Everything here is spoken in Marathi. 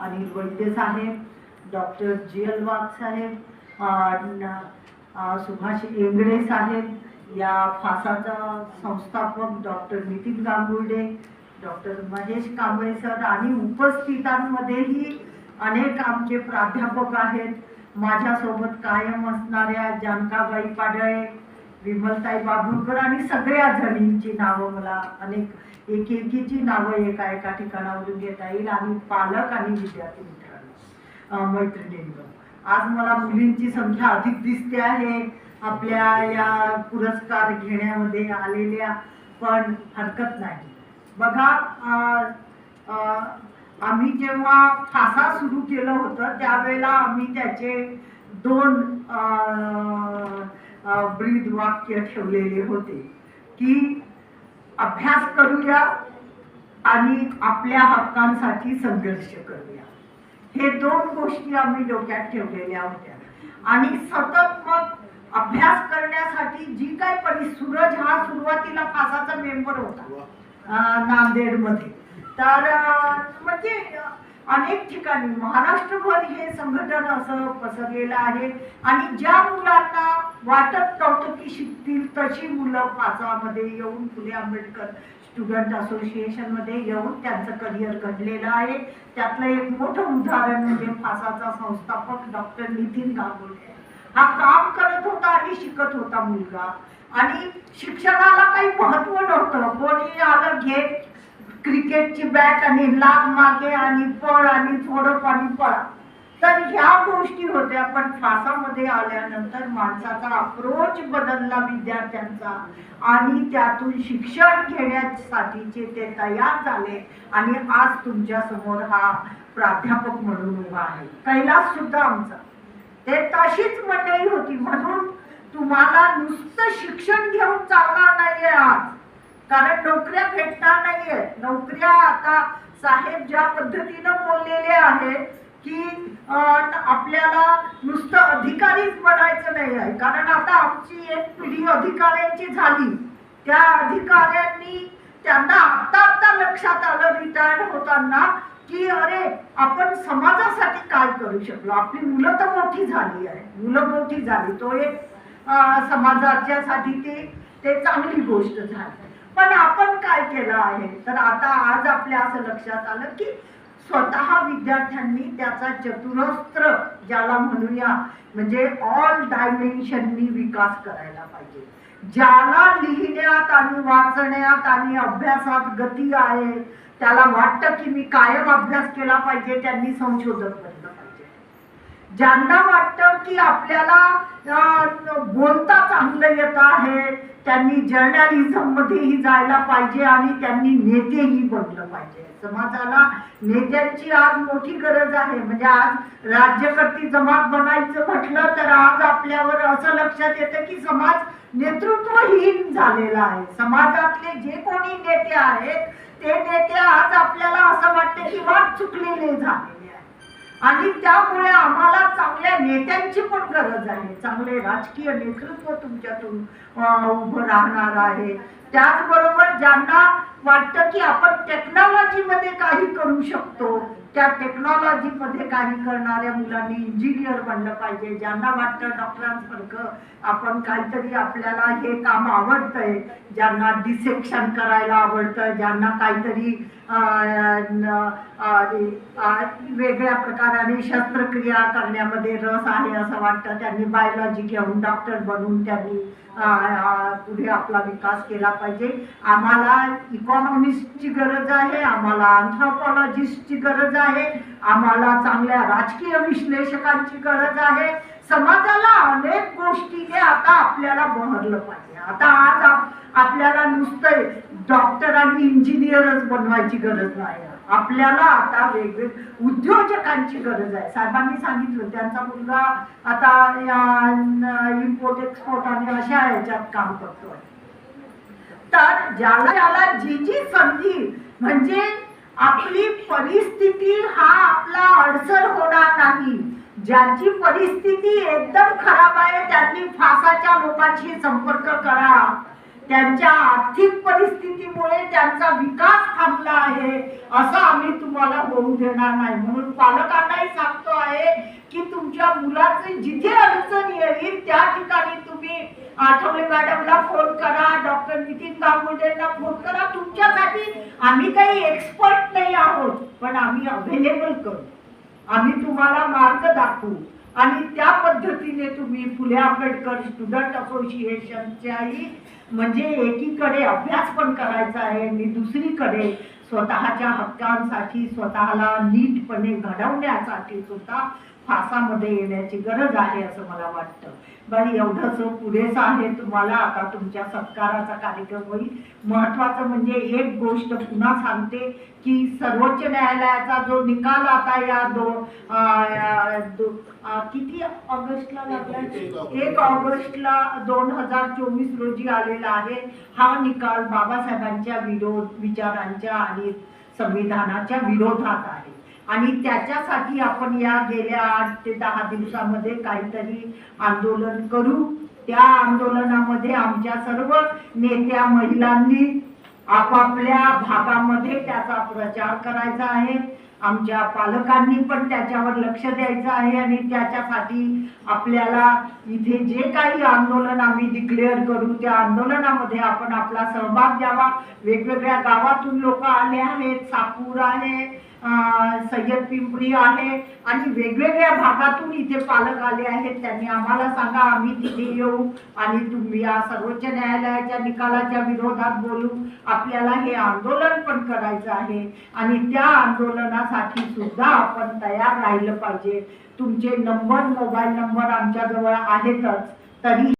Anil Vaidya saheb doctor G L Wagh saheb Subhash Engade saheb या फासाचा संस्थापक doctor Nitin Gangurde doctor Mahesh Kamble sir आणि उपस्थितांमध्येही अनेक आमचे प्राध्यापक आहेत. माझ्यासोबत कायम असणाऱ्या जानकाबाई पाडळे विमलताई बाभुळकर आणि सगळ्या जणींची नावं मला अनेक एक एकीची नावं एका एका ठिकाणावरून घेता येईल. आणि पालक आणि विद्यार्थी मित्रांनो अं, आज मला मुलींची संख्या अधिक दिसते आहे. आपल्या या पुरस्कार घेण्यामध्ये आलेल्या पण हरकत नाही. बघा आम्ही जेव्हा फासा सुरू केलं होतं त्यावेळेला आम्ही त्याचे दोन ब्रीद वाक्य ठेवलेले होते की अभ्यास करूया आणि आपल्या हक्कांसाठी संघर्ष करूया. हे दोन गोष्टी आम्ही डोक्यात ठेवलेल्या होत्या. आणि सतत मग अभ्यास करण्यासाठी जी काय परि सूरज हा सुरुवातीला फासाचा मेंबर होता नांदेडमध्ये तर म्हणजे अनेक ठिकाणी महाराष्ट्रभर हे संघटन असं पसरलेलं आहे. आणि ज्या मुलांना वाटत नव्हतं की शिकतील तशी मुलं फासामध्ये येऊन फुले आंबेडकर स्टुडंट असोसिएशनमध्ये येऊन त्यांचं करिअर घडलेलं आहे. त्यातलं एक मोठं उदाहरण म्हणजे फासाचा संस्थापक डॉक्टर नितीन गांगुर्डे हा काम करत होता आणि शिकत होता मुलगा. आणि शिक्षणाला काही महत्त्व नव्हतं. कोणी आलं घेत क्रिकेटची बॅट आणि लाग मागे आणि पळ आणि थोडं पाणी पळा. तर ह्या गोष्टी होत्या पण फासामध्ये आल्यानंतर माणसाचा अप्रोच बदलला विद्यार्थ्यांचा. आणि त्यातून शिक्षण घेण्यासाठीचे ते तयार झाले. आणि आज तुमच्यासमोर हा प्राध्यापक म्हणून उभा आहे. कैलास सुद्धा आमचा. ते तशीच मंडळी होती. म्हणून तुम्हाला नुसतं शिक्षण घेऊन चालणार नाहीये आज. कारण नोकऱ्या भेटणार नाहीये. नोकऱ्या आता साहेब ज्या पद्धतीनं बोललेले आहेत की आपल्याला नुसतं अधिकारीच बनायचं नाही आहे कारण आता आमची एक पिढी अधिकाऱ्यांची झाली. त्या अधिकाऱ्यांनी त्यांना आता आता लक्षात आलं रिटायर्ड होताना की अरे आपण समाजासाठी काय करू शकलो? आपली मुलं तर मोठी झाली आहे. मुलं मोठी झाली. तो एक समाजाच्यासाठी ते ते चांगली गोष्ट झाली. पण आपण काय केलं आहे? तर आता आज आपल्या असं लक्षात आलं की स्वतः विद्यार्थ्यांनी त्याचा चतुरस्त्र ज्याला म्हणूया म्हणजे ऑल डायमेन्शननी विकास करायला पाहिजे. ज्याला लिहिण्यात आणि वाचण्यात आणि अभ्यासात गती आहे त्याला वाटतं की मी कायम अभ्यास केला पाहिजे त्यांनी संशोधक बनलं ज्यांना वाटतं की आपल्याला बोलता चांगलं येत आहे त्यांनी जर्नलिझममध्येही जायला पाहिजे आणि त्यांनी नेतेही बनलं पाहिजे. समाजाला नेत्यांची आज मोठी गरज आहे. म्हणजे आज राज्यकर्ती जमात बनायचं म्हटलं तर आज आपल्यावर असं लक्षात येतं की समाज नेतृत्वहीन झालेला आहे. समाजातले जे कोणी नेते आहेत ते नेते आज आपल्याला असं वाटतं की वाट चुकलेले झाले. आणि त्यामुळे आम्हाला चांगल्या नेत्यांची पण गरज आहे. चांगले राजकीय नेतृत्व तुमच्यातून उभं राहणार आहे. त्याचबरोबर ज्यांना वाटतं की आपण टेक्नॉलॉजी मध्ये काही करू शकतो त्या टेक्नॉलॉजी मध्ये काही करणाऱ्या मुलांनी इंजिनियर बनलं पाहिजे. ज्यांना वाटतं डॉक्टरांसारखं आपण काहीतरी आपल्याला हे काम आवडतंय ज्यांना डिसेक्शन करायला आवडतं ज्यांना काहीतरी अं, वेगळ्या प्रकाराने शस्त्रक्रिया करण्यामध्ये रस आहे असं वाटतं. त्यांनी बायोलॉजी घेऊन डॉक्टर बनून त्यांनी पुढे आपला विकास केला. पाहिजे. आम्हाला इकॉनॉमिस्टची गरज आहे आम्हाला अँथ्रोपॉलॉजिस्टची गरज आहे आम्हाला चांगल्या राजकीय विश्लेषकांची गरज आहे. समाजाला अनेक गोष्टीने आता आपल्याला बहरलं पाहिजे. आता आज आपल्याला नुसतं डॉक्टर आणि इंजिनियरच बनवायची गरज नाही. आपल्याला आता वेगवेग उद्योजकांची गरज आहे. साहेबांनी सांगितलं त्यांचा मुलगा आता इम्पोर्ट एक्सपोर्ट आणि अशा ह्याच्यात काम करतोय. तर ज्याला ज्याला जी जी संधी म्हणजे आपली परिस्थिती हा आपला अडसर होणार नाही. ज्यांची परिस्थिती एकदम खराब आहे त्यांनी फासाच्या लोकांशी संपर्क करा. त्यांच्या आर्थिक परिस्थितीमुळे त्यांचा विकास थांबला आहे असं आम्ही तुम्हाला होऊ देणार नाही. म्हणून पालकांनाही सांगतो आहे की तुमच्या मुलाचे जिथे अडचण येईल त्या ठिकाणी तुम्ही आठवले मॅडमला फोन करा. नितीन गांगुर्डेंना फोन करा. तुमच्यासाठी आम्ही काही एक्सपर्ट नाही आहोत पण आम्ही अवेलेबल करू. आम्ही तुम्हाला मार्ग दाखवू. आणि त्या पद्धतीने तुम्ही फुले आंबेडकर स्टुडंट असोसिएशनच्याही म्हणजे एकीकडे अभ्यास पण करायचा आहे आणि दुसरीकडे स्वतःच्या हक्कांसाठी स्वतःला नीटपणे घडवण्यासाठी सुद्धा फासामध्ये येण्याची गरज आहे असं मला वाटतं. बरं एवढंच पुरेसं आहे तुम्हाला. आता तुमच्या सत्काराचा कार्यक्रम होईल. महत्वाचं म्हणजे एक गोष्ट पुन्हा सांगते की सर्वोच्च न्यायालयाचा जो निकाल आता या दो दो- किती ऑगस्टला लागला? एक ऑगस्टला दोन हजार चोवीस रोजी आलेला आहे. हा निकाल बाबासाहेबांच्या विरोध विचारांच्या आणि संविधानाच्या विरोधात आहे. आणि त्याच्यासाठी आपण या गेल्या आठ ते दहा दिवसामध्ये काहीतरी आंदोलन करू. त्या आंदोलनामध्ये आमच्या सर्व नेत्या महिलांनी आपापल्या भागामध्ये त्याचा प्रचार करायचा आहे. आमच्या पालकांनी पण त्याच्यावर लक्ष द्यायचं आहे आणि त्याच्यासाठी आपल्याला इथे जे काही आंदोलन आम्ही डिक्लेअर करू त्या आंदोलनामध्ये आपण आपला सहभाग द्यावा वेगवेगळ्या गावातून लोक आले आहेत. सापूर आहे सय्यद पिंपरी आहे आणि वेगवेगळ्या भागातून इथे पालक आले आहेत. त्यांनी आम्हाला सांगा आम्ही तिथे येऊ आणि तुम्ही या सर्वोच्च न्यायालयाच्या निकालाच्या विरोधात बोलू. आपल्याला हे आंदोलन पण करायचं आहे. आणि त्या आंदोलनासाठी सुद्धा आपण तयार राहिलं पाहिजे. तुमचे नंबर मोबाईल नंबर आमच्याजवळ आहेतच. तरी